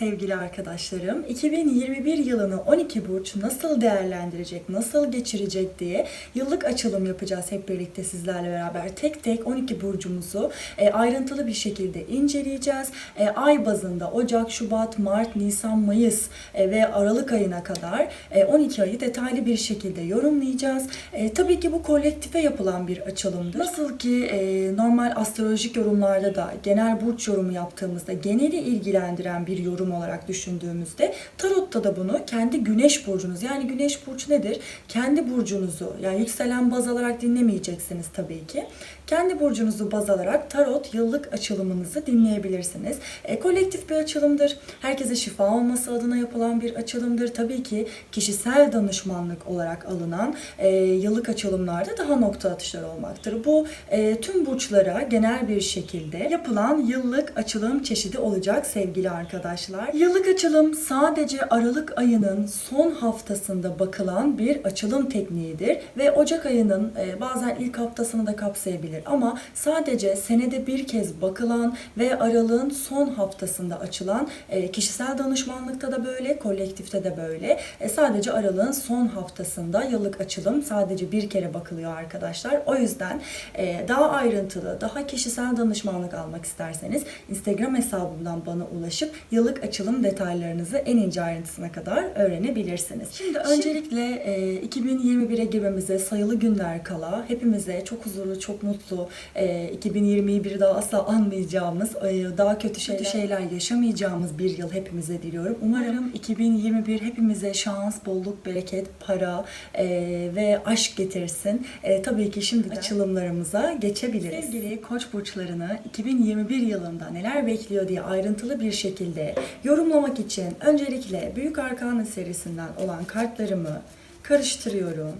sevgili arkadaşlarım. 2021 yılını 12 burç nasıl değerlendirecek, nasıl geçirecek diye yıllık açılım yapacağız hep birlikte sizlerle beraber. Tek tek 12 burcumuzu e, ayrıntılı bir şekilde inceleyeceğiz. E, ay bazında Ocak, Şubat, Mart, Nisan, Mayıs e, ve Aralık ayına kadar e, 12 ayı detaylı bir şekilde yorumlayacağız. Tabii ki bu kolektife yapılan bir açılımdır. Nasıl ki normal astrolojik yorumlarda da genel burç yorumu yaptığımızda geneli ilgilendiren bir yorum olarak düşündüğümüzde tarotta da bunu kendi güneş burcunuz yani güneş burcu nedir? Kendi burcunuzu yani yükselen baz alarak dinlemeyeceksiniz tabii ki. Kendi burcunuzu baz alarak tarot yıllık açılımınızı dinleyebilirsiniz. E, kolektif bir açılımdır. Herkese şifa olması adına yapılan bir açılımdır. Tabii ki kişisel danışmanlık olarak alınan e, yıllık açılımlarda daha nokta atışlar olmaktır. Bu e, tüm burçlara genel bir şekilde yapılan yıllık açılım çeşidi olacak sevgili arkadaşlar. Yıllık açılım sadece Aralık ayının son haftasında bakılan bir açılım tekniğidir ve Ocak ayının e, bazen ilk haftasını da kapsayabilir ama sadece senede bir kez bakılan ve Aralığın son haftasında açılan e, kişisel danışmanlıkta da böyle, kolektifte de böyle. E, sadece Aralığın son haftasında yıllık açılım sadece bir kere bakılıyor arkadaşlar. O yüzden e, daha ayrıntılı, daha kişisel danışmanlık almak isterseniz Instagram hesabımdan bana ulaşıp yıllık açılım detaylarınızı en ince ayrıntısına kadar öğrenebilirsiniz. Şimdi öncelikle e, 2021'e girmemize sayılı günler kala hepimize çok huzurlu, çok mutlu, e, 2020'yi bir daha asla anmayacağımız, e, daha kötü şeyler, şeyler yaşamayacağımız bir yıl hepimize diliyorum. Umarım 2021 hepimize şans, bolluk, bereket, para e, ve aşk getirsin. E, tabii ki şimdi açılımlarımıza geçebiliriz. Sevgili koç burçlarını 2021 yılında neler bekliyor diye ayrıntılı bir şekilde yorumlamak için öncelikle Büyük Arkana serisinden olan kartlarımı karıştırıyorum.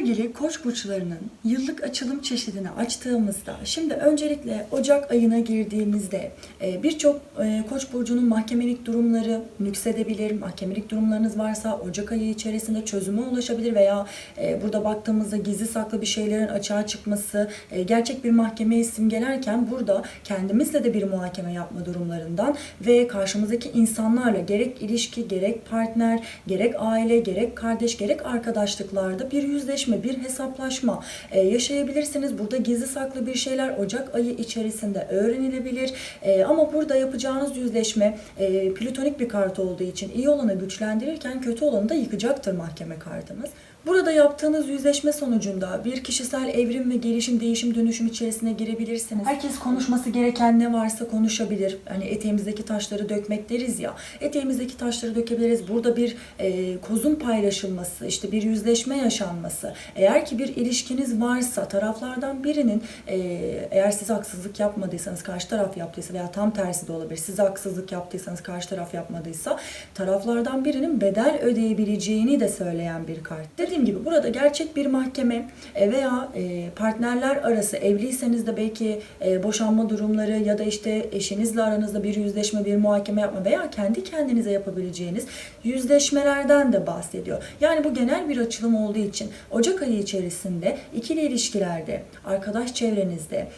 Sevgili koç burçlarının yıllık açılım çeşidini açtığımızda, şimdi öncelikle Ocak ayına girdiğimizde e, birçok e, koç burcunun mahkemelik durumları nüksedebilir. Mahkemelik durumlarınız varsa Ocak ayı içerisinde çözüme ulaşabilir veya e, burada baktığımızda gizli saklı bir şeylerin açığa çıkması, gerçek bir mahkemeyi simgelerken burada kendimizle de bir muhakeme yapma durumlarından ve karşımızdaki insanlarla gerek ilişki, gerek partner, gerek aile, gerek kardeş, gerek arkadaşlıklarda bir yüzleşme, bir hesaplaşma e, yaşayabilirsiniz. Burada gizli saklı bir şeyler Ocak ayı içerisinde öğrenilebilir. E, ama burada yapacağınız yüzleşme e, plütonik bir kart olduğu için iyi olanı güçlendirirken kötü olanı da yıkacaktır mahkeme kartınız. Burada yaptığınız yüzleşme sonucunda bir kişisel evrim ve gelişim, değişim, dönüşüm içerisine girebilirsiniz. Herkes konuşması gereken ne varsa konuşabilir. Hani eteğimizdeki taşları dökmek deriz ya. Eteğimizdeki taşları dökebiliriz. Burada bir e, kozun paylaşılması, işte bir yüzleşme yaşanması. Eğer ki bir ilişkiniz varsa taraflardan birinin e, eğer siz haksızlık yapmadıysanız, karşı taraf yaptıysa veya tam tersi de olabilir. Siz haksızlık yaptıysanız, karşı taraf yapmadıysa taraflardan birinin bedel ödeyebileceğini de söyleyen bir kart. Dediğim gibi burada gerçek bir mahkeme e, veya e, partnerler arası evliyseniz de belki e, boşanma durumları ya da işte eşinizle aranızda bir yüzleşme, bir muhakeme yapma veya kendi kendinize yapabileceğiniz yüzleşmelerden de bahsediyor. Yani bu genel bir açılım olduğu için Ocak ayı içerisinde ikili ilişkilerde, arkadaş çevrenizde,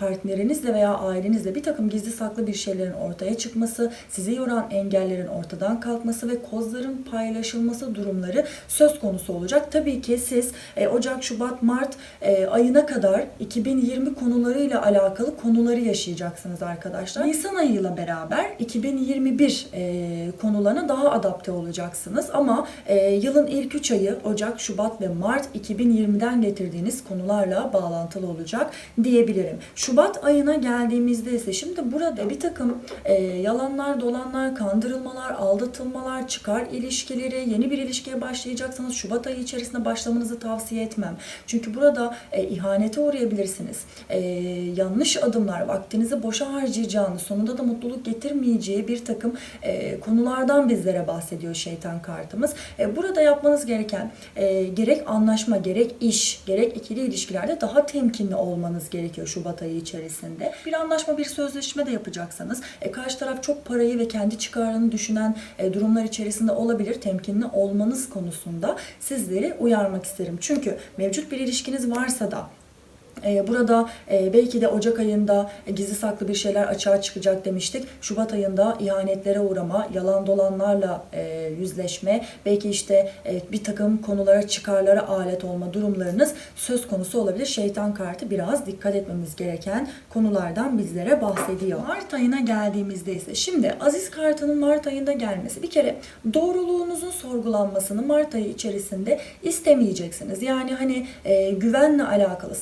partnerinizle veya ailenizle bir takım gizli saklı bir şeylerin ortaya çıkması, sizi yoran engellerin ortadan kalkması ve kozların paylaşılması durumları söz konusu olacak. Tabii ki siz e, Ocak, Şubat, Mart e, ayına kadar 2020 konularıyla alakalı konuları yaşayacaksınız arkadaşlar. Nisan ayıyla beraber 2021 e, konularına daha adapte olacaksınız. Ama e, yılın ilk 3 ayı Ocak, Şubat ve Mart 2020'den getirdiğiniz konularla bağlantılı olacak diyebilirim. Şubat ayına geldiğimizde ise şimdi burada bir takım e, yalanlar, dolanlar, kandırılmalar, aldatılmalar, çıkar ilişkileri, yeni bir ilişkiye başlayacaksanız Şubat ayı içerisinde başlamanızı tavsiye etmem. Çünkü burada e, ihanete uğrayabilirsiniz. E, yanlış adımlar, vaktinizi boşa harcayacağınız, sonunda da mutluluk getirmeyeceği bir takım e, konulardan bizlere bahsediyor şeytan kartımız. E, burada yapmanız gereken e, gerek anlaşma, gerek iş, gerek ikili ilişkilerde daha temkinli olmanız gerekiyor Şubat ayı içerisinde. Bir anlaşma, bir sözleşme de yapacaksanız e, karşı taraf çok parayı ve kendi çıkarını düşünen e, durumlar içerisinde olabilir. Temkinli olmanız konusunda sizleri uyarmak isterim. Çünkü mevcut bir ilişkiniz varsa da Burada e, belki de Ocak ayında e, gizli saklı bir şeyler açığa çıkacak demiştik. Şubat ayında ihanetlere uğrama, yalan dolanlarla e, yüzleşme, belki işte bir takım konulara, çıkarlara alet olma durumlarınız söz konusu olabilir. Şeytan kartı biraz dikkat etmemiz gereken konulardan bizlere bahsediyor. Mart ayına geldiğimizde ise şimdi Aziz kartının Mart ayında gelmesi bir kere doğruluğunuzun sorgulanmasını Mart ayı içerisinde istemeyeceksiniz. Yani hani güvenle alakalı,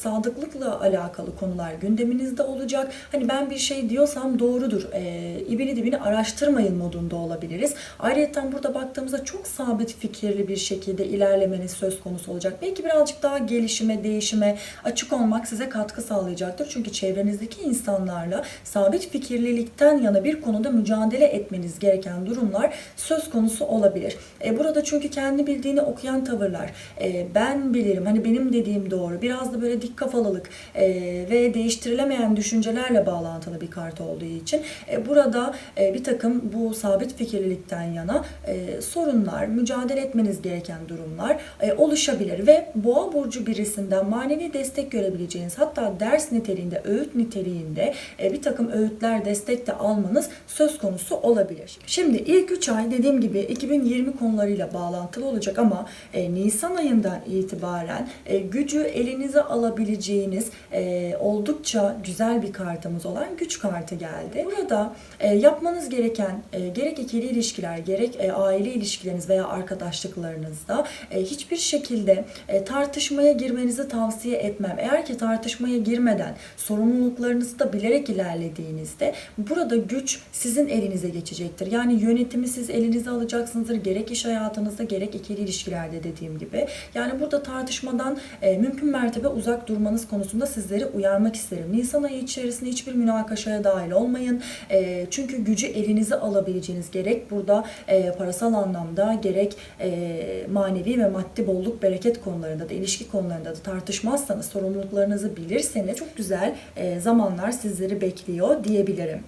sadıklıkla alakalı konular gündeminizde olacak. Hani ben bir şey diyorsam doğrudur. E, ibini dibini araştırmayın modunda olabiliriz. Ayrıca burada baktığımızda çok sabit fikirli bir şekilde ilerlemeniz söz konusu olacak. Belki birazcık daha gelişime, değişime açık olmak size katkı sağlayacaktır. Çünkü çevrenizdeki insanlarla sabit fikirlilikten yana bir konuda mücadele etmeniz gereken durumlar söz konusu olabilir. E, burada çünkü kendi bildiğini okuyan tavırlar, e, ben bilirim, hani benim dediğim doğru, biraz da böyle dik kafalılık e, ve değiştirilemeyen düşüncelerle bağlantılı bir kart olduğu için e, burada e, bir takım bu sabit fikirlilikten yana e, sorunlar, mücadele etmeniz gereken durumlar e, oluşabilir ve boğa burcu birisinden manevi destek görebileceğiniz hatta ders niteliğinde, öğüt niteliğinde e, bir takım öğütler, destek de almanız söz konusu olabilir. Şimdi ilk 3 ay dediğim gibi 2020 konularıyla bağlantılı olacak ama e, Nisan ayından itibaren e, gücü elinize alabileceğiniz e, oldukça güzel bir kartımız olan güç kartı geldi. Burada e, yapmanız gereken e, gerek ikili ilişkiler, gerek e, aile ilişkileriniz veya arkadaşlıklarınızda e, hiçbir şekilde e, tartışmaya girmenizi tavsiye etmem. Eğer ki tartışmaya girmeden sorumluluklarınızı da bilerek ilerlediğinizde burada güç sizin elinize geçecektir. Yani yönetimi siz elinize alacaksınızdır. Gerek iş hayatınızda gerek ikili ilişkilerde dediğim gibi. Yani burada tartışmadan e, mümkün mertebe uzak durmanız konusunda sizleri uyarmak isterim. Nisan ayı içerisinde hiçbir münakaşaya dahil olmayın. E, çünkü gücü elinize alabileceğiniz gerek burada e, parasal anlamda gerek e, manevi ve maddi bolluk bereket konularında da ilişki konularında da tartışmazsanız sorumluluklarınızı bilirseniz çok güzel e, zamanlar sizleri bekliyor diyebilirim.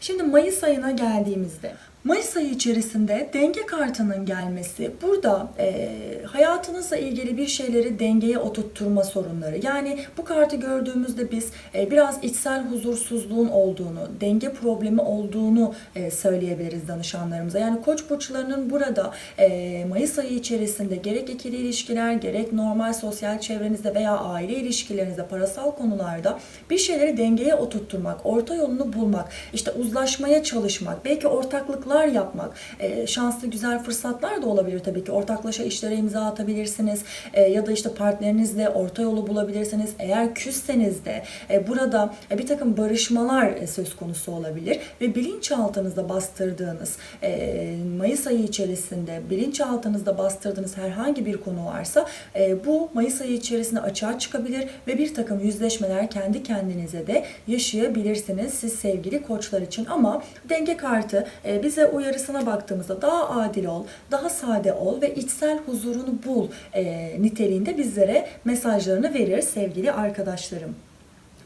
Şimdi Mayıs ayına geldiğimizde Mayıs ayı içerisinde denge kartının gelmesi burada e, hayatınızla ilgili bir şeyleri dengeye oturtturma sorunları. Yani bu kartı gördüğümüzde biz e, biraz içsel huzursuzluğun olduğunu, denge problemi olduğunu e, söyleyebiliriz danışanlarımıza. Yani koç burçlarının burada e, Mayıs ayı içerisinde gerek ikili ilişkiler, gerek normal sosyal çevrenizde veya aile ilişkilerinizde, parasal konularda bir şeyleri dengeye oturtturmak, orta yolunu bulmak, işte uzlaşmaya çalışmak, belki ortaklıklar yapmak, e, şanslı güzel fırsatlar da olabilir tabii ki. Ortaklaşa işlere imza atabilirsiniz e, ya da işte partnerinizle orta yolu bulabilirsiniz. Eğer küsseniz de e, burada e, bir takım barışmalar e, söz konusu olabilir ve bilinçaltınızda bastırdığınız e, Mayıs ayı içerisinde bilinçaltınızda bastırdığınız herhangi bir konu varsa e, bu Mayıs ayı içerisinde açığa çıkabilir ve bir takım yüzleşmeler kendi kendinize de yaşayabilirsiniz siz sevgili koçlar için ama denge kartı e, bize uyarısına baktığımızda daha adil ol, daha sade ol ve içsel huzurunu bul e, niteliğinde bizlere mesajlarını verir sevgili arkadaşlarım.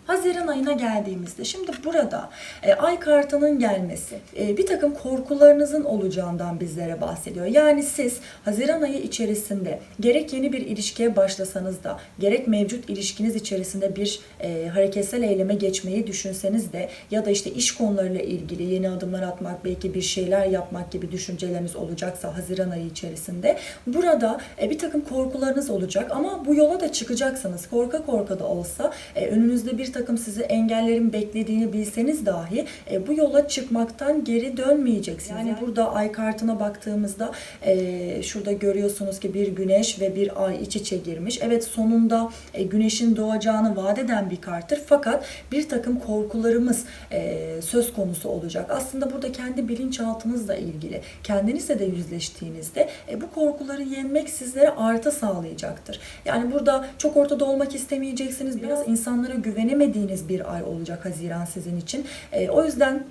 Haziran ayına geldiğimizde şimdi burada e, ay kartının gelmesi e, bir takım korkularınızın olacağından bizlere bahsediyor. Yani siz Haziran ayı içerisinde gerek yeni bir ilişkiye başlasanız da gerek mevcut ilişkiniz içerisinde bir e, hareketsel eyleme geçmeyi düşünseniz de ya da işte iş konularıyla ilgili yeni adımlar atmak belki bir şeyler yapmak gibi düşünceleriniz olacaksa Haziran ayı içerisinde burada e, bir takım korkularınız olacak ama bu yola da çıkacaksınız. Korka korka da olsa e, önünüzde bir takım sizi engellerin beklediğini bilseniz dahi e, bu yola çıkmaktan geri dönmeyeceksiniz. Yani burada ay kartına baktığımızda e, şurada görüyorsunuz ki bir güneş ve bir ay iç içe girmiş. Evet sonunda e, güneşin doğacağını vaat eden bir karttır fakat bir takım korkularımız e, söz konusu olacak. Aslında burada kendi bilinçaltınızla ilgili kendinizle de yüzleştiğinizde e, bu korkuları yenmek sizlere artı sağlayacaktır. Yani burada çok ortada olmak istemeyeceksiniz. Biraz insanlara güvenemediğiniz bir ay olacak Haziran sizin için. E, o yüzden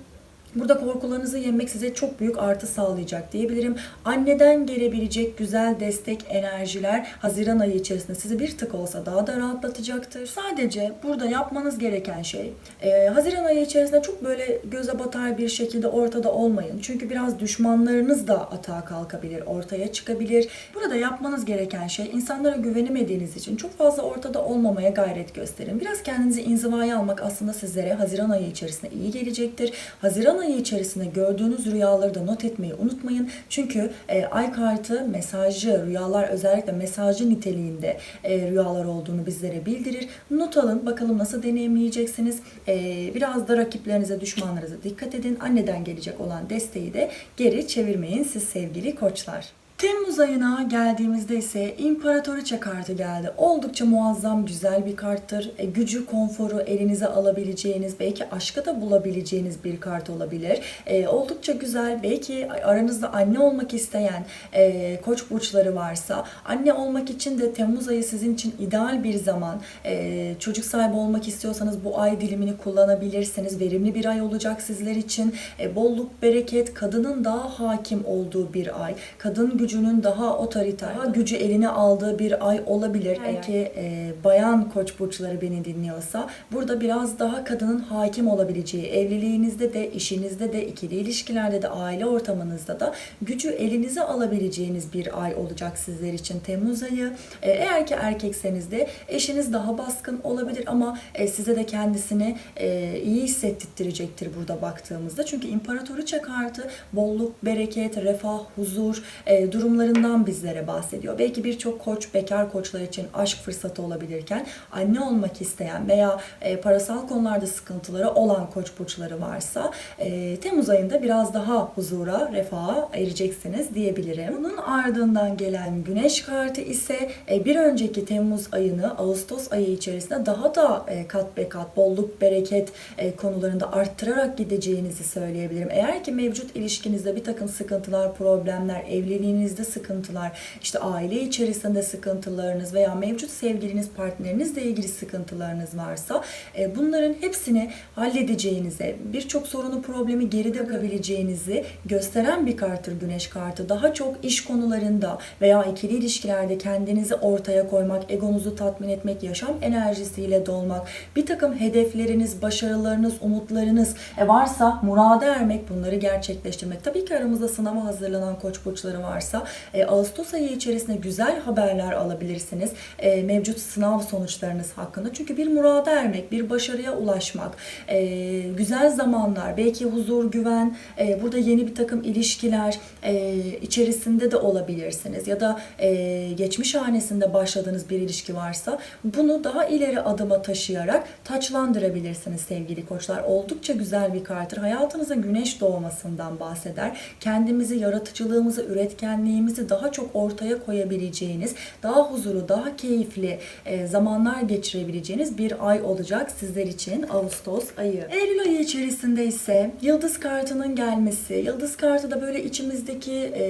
Burada korkularınızı yenmek size çok büyük artı sağlayacak diyebilirim. Anneden gelebilecek güzel destek enerjiler Haziran ayı içerisinde sizi bir tık olsa daha da rahatlatacaktır. Sadece burada yapmanız gereken şey e, Haziran ayı içerisinde çok böyle göze batar bir şekilde ortada olmayın. Çünkü biraz düşmanlarınız da atağa kalkabilir, ortaya çıkabilir. Burada yapmanız gereken şey insanlara güvenemediğiniz için çok fazla ortada olmamaya gayret gösterin. Biraz kendinizi inzivaya almak aslında sizlere Haziran ayı içerisinde iyi gelecektir. Haziran ayı içerisinde gördüğünüz rüyaları da not etmeyi unutmayın. Çünkü e, ay kartı mesajı, rüyalar özellikle mesajı niteliğinde e, rüyalar olduğunu bizlere bildirir. Not alın bakalım nasıl deneyimleyeceksiniz. E, biraz da rakiplerinize, düşmanlarınıza dikkat edin. Anneden gelecek olan desteği de geri çevirmeyin siz sevgili koçlar. Temmuz ayına geldiğimizde ise İmparatoriçe kartı geldi. Oldukça muazzam güzel bir karttır. E, gücü, konforu elinize alabileceğiniz, belki aşkı da bulabileceğiniz bir kart olabilir. E, oldukça güzel. Belki aranızda anne olmak isteyen e, koç burçları varsa, anne olmak için de Temmuz ayı sizin için ideal bir zaman. E, çocuk sahibi olmak istiyorsanız bu ay dilimini kullanabilirsiniz. Verimli bir ay olacak sizler için. E, bolluk, bereket, kadının daha hakim olduğu bir ay. Kadın gücünün daha otoriter, daha gücü eline aldığı bir ay olabilir. Aynen. Belki e, bayan koç burçları beni dinliyorsa burada biraz daha kadının hakim olabileceği, evliliğinizde de, işinizde de, ikili ilişkilerde de, aile ortamınızda da gücü elinize alabileceğiniz bir ay olacak sizler için Temmuz ayı. E, eğer ki erkekseniz de eşiniz daha baskın olabilir ama e, size de kendisini e, iyi hissettirecektir burada baktığımızda. Çünkü imparatoriçe kartı bolluk, bereket, refah, huzur e, durumlarından bizlere bahsediyor. Belki birçok koç, bekar koçlar için aşk fırsatı olabilirken anne olmak isteyen veya e, parasal konularda sıkıntıları olan koç burçları varsa e, Temmuz ayında biraz daha huzura, refaha ereceksiniz diyebilirim. Bunun ardından gelen güneş kartı ise e, bir önceki Temmuz ayını Ağustos ayı içerisinde daha da e, kat be kat bolluk, bereket e, konularında arttırarak gideceğinizi söyleyebilirim. Eğer ki mevcut ilişkinizde bir takım sıkıntılar, problemler, evliliğinizde sıkıntılar, işte aile içerisinde sıkıntılarınız veya mevcut sevgiliniz, partnerinizle ilgili sıkıntılarınız varsa e, bunların hepsini halledeceğinize, birçok sorunu, problemi geride bırakabileceğinizi gösteren bir karttır güneş kartı. Daha çok iş konularında veya ikili ilişkilerde kendinizi ortaya koymak, egonuzu tatmin etmek, yaşam enerjisiyle dolmak, bir takım hedefleriniz, başarılarınız, umutlarınız e, varsa murada ermek, bunları gerçekleştirmek. Tabii ki aramızda sınava hazırlanan koç burçları varsa e, Ağustos ayı içerisinde güzel haberler alabilirsiniz. E, mevcut sınav sonuçlarınız hakkında. Çünkü bir murada ermek, bir başarıya ulaşmak, e, güzel zamanlar, belki huzur, güven, e, burada yeni bir takım ilişkiler e, içerisinde de olabilirsiniz. Ya da e, geçmiş hanesinde başladığınız bir ilişki varsa bunu daha ileri adıma taşıyarak taçlandırabilirsiniz sevgili koçlar. Oldukça güzel bir karttır. Hayatınıza güneş doğmasından bahseder. Kendimizi, yaratıcılığımızı, üretkenliğimizi daha çok ortaya koyabileceğiniz, daha huzuru, daha keyifli e, zamanlar geçirebileceğiniz bir ay olacak sizler için Ağustos ayı. Eylül ayı içerisinde ise yıldız kartının gelmesi. Yıldız kartı da böyle içimizdeki e,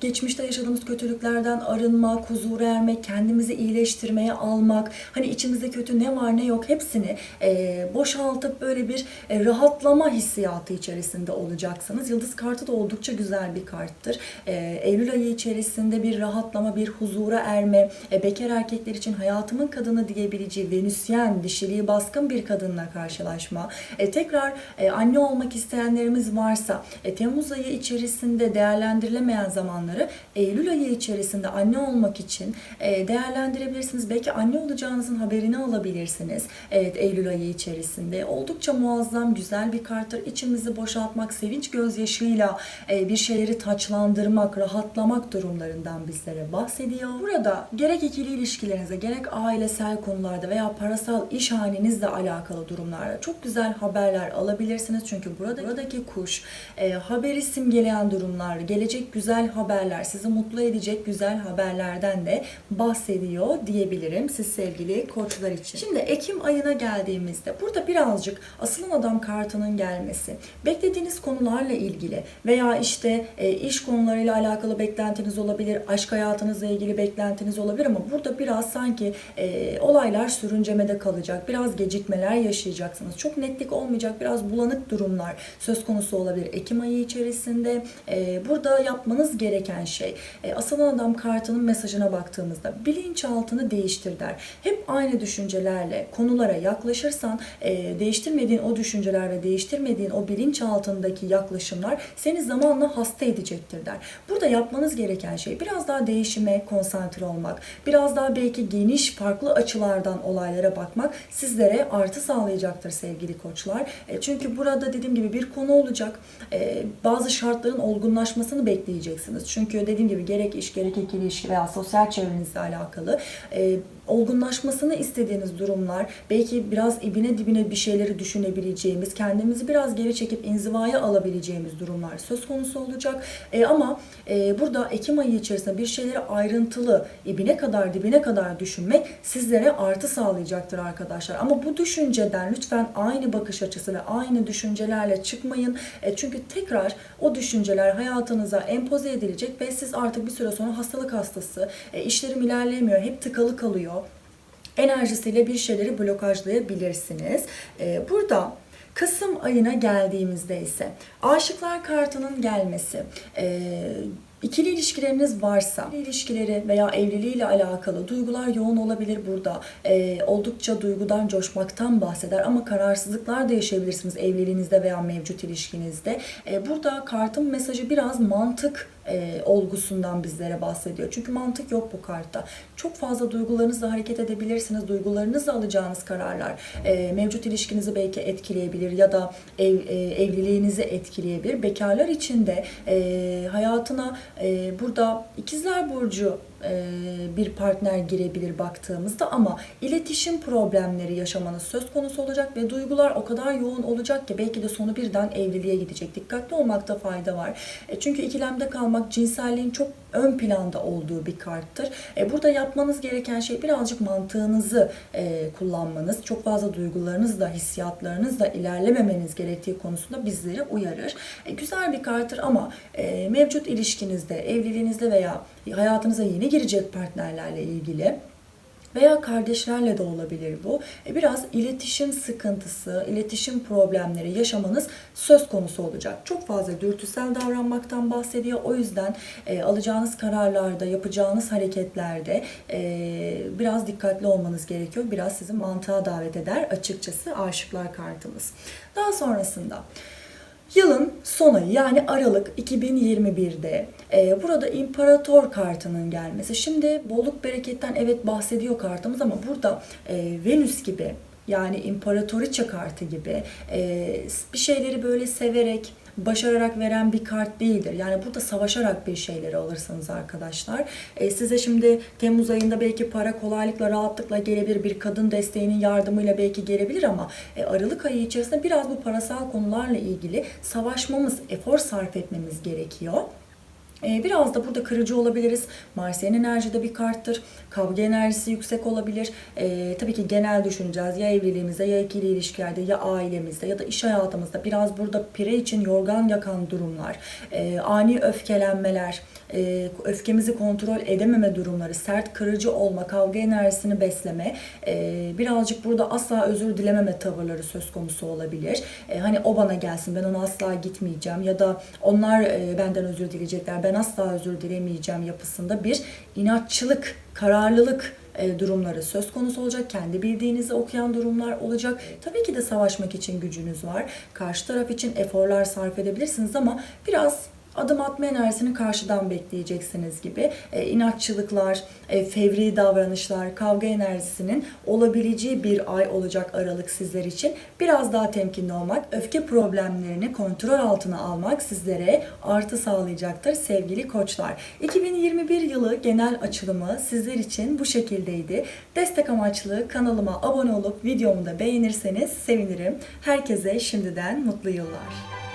geçmişte yaşadığımız kötülüklerden arınmak, huzura ermek, kendimizi iyileştirmeye almak, hani içimizde kötü ne var ne yok hepsini e, boşaltıp böyle bir rahatlama hissiyatı içerisinde olacaksınız. Yıldız kartı da oldukça güzel bir karttır. E, Eylül ayı içerisinde bir rahatlama, bir huzura erme, e, bekar erkekler için hayatımın kadını diyebileceği Venüsyen, dişiliği baskın bir kadınla karşılaşma. E, tekrar e, anne olmak isteyenlerimiz varsa e, Temmuz ayı içerisinde değerlendirilemeyen zamanları Eylül ayı içerisinde anne olmak için e, değerlendirebilirsiniz. Belki anne olacağınızın haberini alabilirsiniz. Evet Eylül ayı içerisinde. Oldukça muazzam, güzel bir karttır. İçimizi boşaltmak, sevinç gözyaşıyla e, bir şeyleri taçlandırmak, rahatlamak durumlarından bizlere bahsediyor. Burada gerek ikili ilişkilerinize, gerek ailesel konularda veya parasal iş halinizle alakalı durumlarda çok güzel haberler alabilirsiniz. Çünkü burada buradaki kuş e, haberi simgeleyen durumlar, gelecek güzel haberler, sizi mutlu edecek güzel haberlerden de bahsediyor diyebilirim siz sevgili koçlar için. Şimdi Ekim ayına geldiğimizde burada birazcık asılan adam kartının gelmesi, beklediğiniz konularla ilgili veya işte e, iş konularıyla alakalı beklentiniz olabilir, aşk hayatınızla ilgili beklentiniz olabilir ama burada biraz sanki e, olaylar sürüncemede kalacak, biraz gecikmeler yaşayacaksınız. Çok netlik olmayacak, biraz bulanık durumlar söz konusu olabilir Ekim ayı içerisinde. E, burada yapmanız gereken şey, e, asılan adam kartının mesajına baktığımızda bilinçaltını değiştir der. Hep aynı düşüncelerle konulara yaklaşırsan e, değiştirmediğin o düşünceler ve değiştirmediğin o bilinçaltındaki yaklaşımlar seni zamanla hasta edecektir der. Burada yapmanız gereken şey biraz daha değişime konsantre olmak, biraz daha belki geniş farklı açılardan olaylara bakmak sizlere artı sağlayacaktır sevgili koçlar. E, çünkü burada dediğim gibi bir konu olacak. E, bazı şartların olgunlaşmasını bekleyeceksiniz. Çünkü dediğim gibi gerek iş gerek ikili ilişki veya sosyal çevrenizle alakalı e, olgunlaşmasını istediğiniz durumlar, belki biraz ibine dibine bir şeyleri düşünebileceğimiz, kendimizi biraz geri çekip inzivaya alabileceğimiz durumlar söz konusu olacak. E, ama e, burada Ekim ayı içerisinde bir şeyleri ayrıntılı, ibine kadar dibine kadar düşünmek sizlere artı sağlayacaktır arkadaşlar. Ama bu düşünceden lütfen aynı bakış açısı ve aynı düşüncelerle çıkmayın. E, çünkü tekrar o düşünceler hayatınıza empoze edilecek ve siz artık bir süre sonra hastalık hastası, e, işlerim ilerleyemiyor, hep tıkalı kalıyor enerjisiyle bir şeyleri blokajlayabilirsiniz. Ee, burada Kasım ayına geldiğimizde ise aşıklar kartının gelmesi, e, İkili ilişkileriniz varsa, ilişkileri veya evliliğiyle alakalı duygular yoğun olabilir burada. Ee, oldukça duygudan, coşmaktan bahseder ama kararsızlıklar da yaşayabilirsiniz evliliğinizde veya mevcut ilişkinizde. Ee, burada kartın mesajı biraz mantık e, olgusundan bizlere bahsediyor. Çünkü mantık yok bu kartta. Çok fazla duygularınızla hareket edebilirsiniz. Duygularınızla alacağınız kararlar e, mevcut ilişkinizi belki etkileyebilir ya da ev, e, evliliğinizi etkileyebilir. Bekarlar için de e, hayatına e, burada ikizler burcu bir partner girebilir baktığımızda ama iletişim problemleri yaşamanız söz konusu olacak ve duygular o kadar yoğun olacak ki belki de sonu birden evliliğe gidecek. Dikkatli olmakta fayda var. E, çünkü ikilemde kalmak cinselliğin çok ön planda olduğu bir karttır. E, burada yapmanız gereken şey birazcık mantığınızı kullanmanız, çok fazla duygularınızla, hissiyatlarınızla ilerlememeniz gerektiği konusunda bizleri uyarır. Güzel bir karttır ama mevcut ilişkinizde, evliliğinizde veya hayatınıza yeni girecek partnerlerle ilgili veya kardeşlerle de olabilir bu. E, biraz iletişim sıkıntısı, iletişim problemleri yaşamanız söz konusu olacak. Çok fazla dürtüsel davranmaktan bahsediyor. O yüzden e, alacağınız kararlarda, yapacağınız hareketlerde e, biraz dikkatli olmanız gerekiyor. Biraz sizi mantığa davet eder açıkçası aşıklar kartımız. Daha sonrasında Yılın son ayı yani Aralık 2021'de e, burada imparator kartının gelmesi. Şimdi bolluk bereketten evet bahsediyor kartımız ama burada e, Venüs gibi yani imparatoriçe kartı gibi e, bir şeyleri böyle severek başararak veren bir kart değildir. Yani burada savaşarak bir şeyleri alırsınız arkadaşlar. E, size şimdi Temmuz ayında belki para kolaylıkla, rahatlıkla gelebilir. Bir kadın desteğinin yardımıyla belki gelebilir ama e, Aralık ayı içerisinde biraz bu parasal konularla ilgili savaşmamız, efor sarf etmemiz gerekiyor. Ee, biraz da burada kırıcı olabiliriz. Marsyen enerjide bir karttır. Kavga enerjisi yüksek olabilir. Ee, tabii ki genel düşüneceğiz. Ya evliliğimizde ya ikili ilişkilerde ya ailemizde ya da iş hayatımızda biraz burada pire için yorgan yakan durumlar, e, ani öfkelenmeler, e, öfkemizi kontrol edememe durumları, sert kırıcı olma, kavga enerjisini besleme, e, birazcık burada asla özür dilememe tavırları söz konusu olabilir. E, hani o bana gelsin, ben ona asla gitmeyeceğim ya da onlar e, benden özür dileyecekler, ben asla özür dilemeyeceğim yapısında bir inatçılık, kararlılık e, durumları söz konusu olacak. Kendi bildiğinizi okuyan durumlar olacak. Tabii ki de savaşmak için gücünüz var. Karşı taraf için eforlar sarf edebilirsiniz ama biraz adım atma enerjisini karşıdan bekleyeceksiniz gibi e, inatçılıklar, e, fevri davranışlar, kavga enerjisinin olabileceği bir ay olacak Aralık sizler için. Biraz daha temkinli olmak, öfke problemlerini kontrol altına almak sizlere artı sağlayacaktır sevgili koçlar. 2021 yılı genel açılımı sizler için bu şekildeydi. Destek amaçlı kanalıma abone olup videomu da beğenirseniz sevinirim. Herkese şimdiden mutlu yıllar.